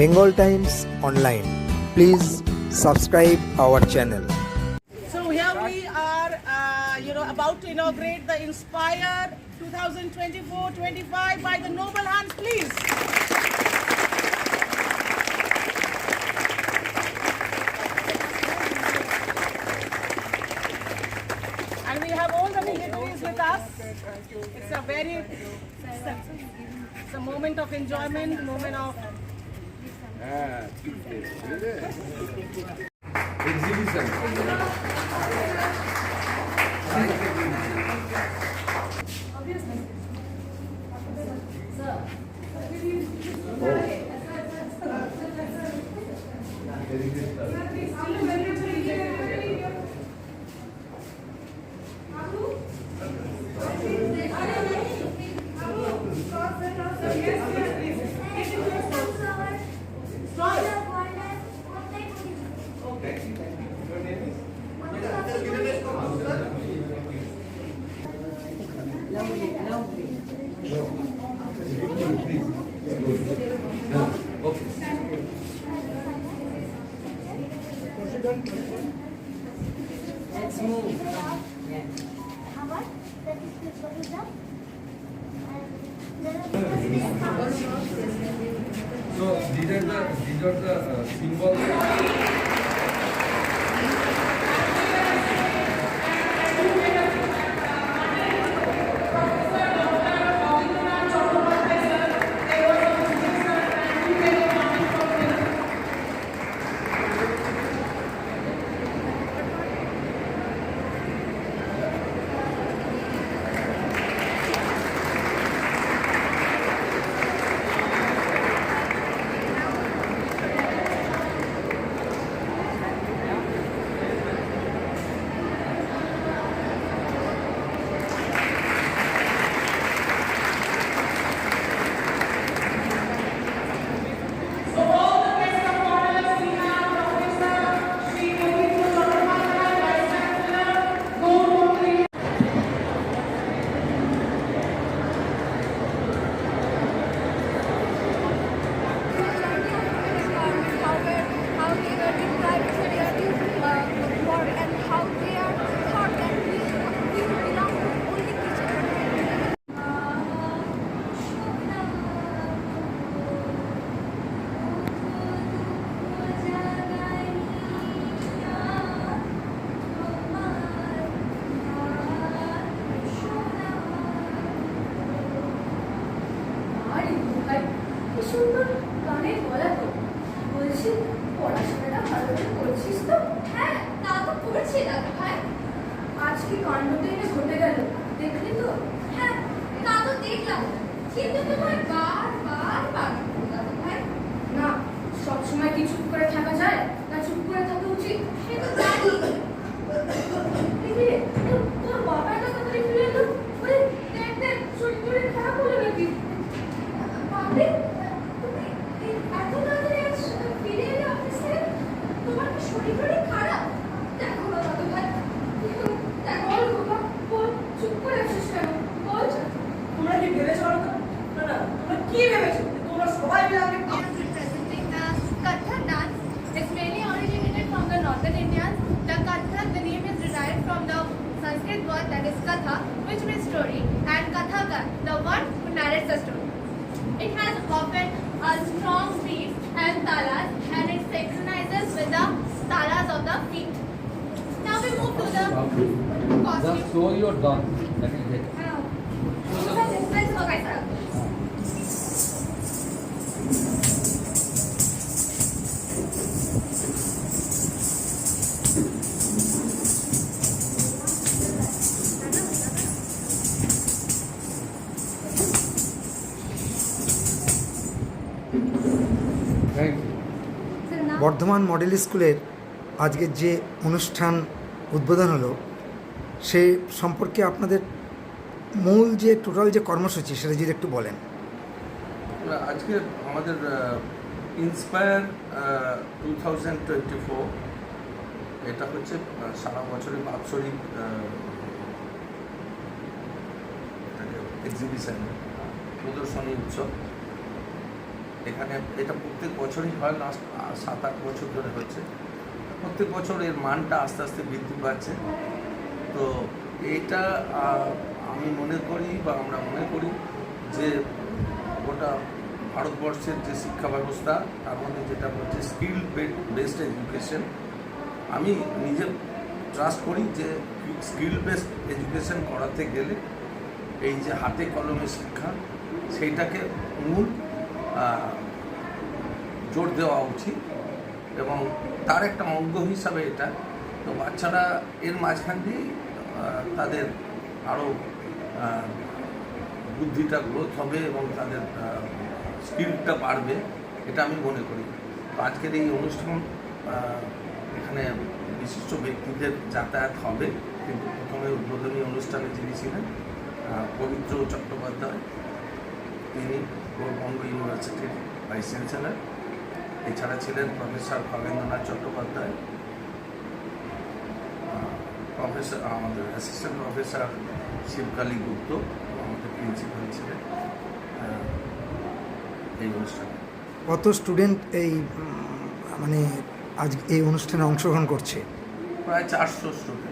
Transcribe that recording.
Bengal Times Online. Please subscribe our channel. So here we are, uh, you know, about to inaugurate the Inspire 2024-25 by the Noble Hands, please. And we have all the dignitaries with us. It's a very, it's a moment of enjoyment, moment of exhibition Let's move. How much? So these are the these are the uh, symbols. সুন্দর গানের গলা তো বলছি পড়াশোনাটা ভালো করছিস তো হ্যাঁ তা তো করছি দাদা ভাই আজ কাণ্ডটা এনে ঘটে গেল দেখলি তো হ্যাঁ দাদা ভাই না, সবসময় কি চুপ করে থাকা যায়? না চুপ করে থাকা উচিত? সে তো জানি। The one who narrates the story. It has often a strong beat and talas, and it synchronizes with the talas of the feet. Now we move to the Just costume. show your. That is it. Uh, Bardhaman model স্কুলের আজকের যে অনুষ্ঠান উদ্বোধন হলো, সে সম্পর্কে আপনাদের মূল যে টোটাল যে কর্মসূচি, সেটা যদি একটু বলেন। আজকে আমাদের inspire two thousand twenty four এটা হচ্ছে সারা বছরের বাৎসরিক এক্সিবিশন প্রদর্শনী উৎসব। এখানে এটা প্রত্যেক বছরই হয় লাস্ট সাত আট বছর ধরে হচ্ছে। প্রত্যেক বছর এর মানটা আস্তে আস্তে বৃদ্ধি পাচ্ছে। তো এইটা আমি মনে করি বা আমরা মনে করি যে গোটা ভারতবর্ষের যে শিক্ষা ব্যবস্থা, তার মধ্যে যেটা হচ্ছে স্কিল বেসড এডুকেশন আমি নিজে ট্রাস্ট করি যে স্কিল বেসড এডুকেশন করাতে গেলে এই যে হাতে কলমে শিক্ষা, সেইটাকে মূল জোর দেওয়া উচিত এবং তার একটা অঙ্গ হিসাবে এটা। তো বাচ্চারা এর মাঝখান দিয়েই তাদের আরও বুদ্ধিটা গ্রোথ হবে এবং তাদের স্কিলটা বাড়বে, এটা আমি মনে করি। তো আজকের এই অনুষ্ঠান এখানে বিশিষ্ট ব্যক্তিদের যাতায়াত হবে। কিন্তু প্রথমে উদ্বোধনী অনুষ্ঠানে যিনি ছিলেন পবিত্র চট্টোপাধ্যায়, তিনি গৌরবঙ্গ ইউনিভার্সিটির ভাইস চ্যান্সেলর এছাড়া ছিলেন প্রফেসর খগেন্দ্রনাথ চট্টোপাধ্যায় প্রফেসর আমাদের অ্যাসিস্ট্যান্ট প্রফেসর শিবকালী গুপ্ত আমাদের প্রিন্সিপাল ছিলেন এই অনুষ্ঠানে। কত স্টুডেন্ট এই মানে আজ এই অনুষ্ঠানে অংশগ্রহণ করছে? প্রায় চারশো স্টুডেন্ট